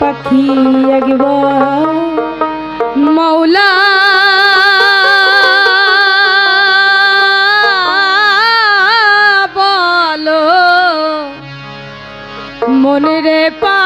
পাখি একবার। মৌলা বলো। মনে রে পাখি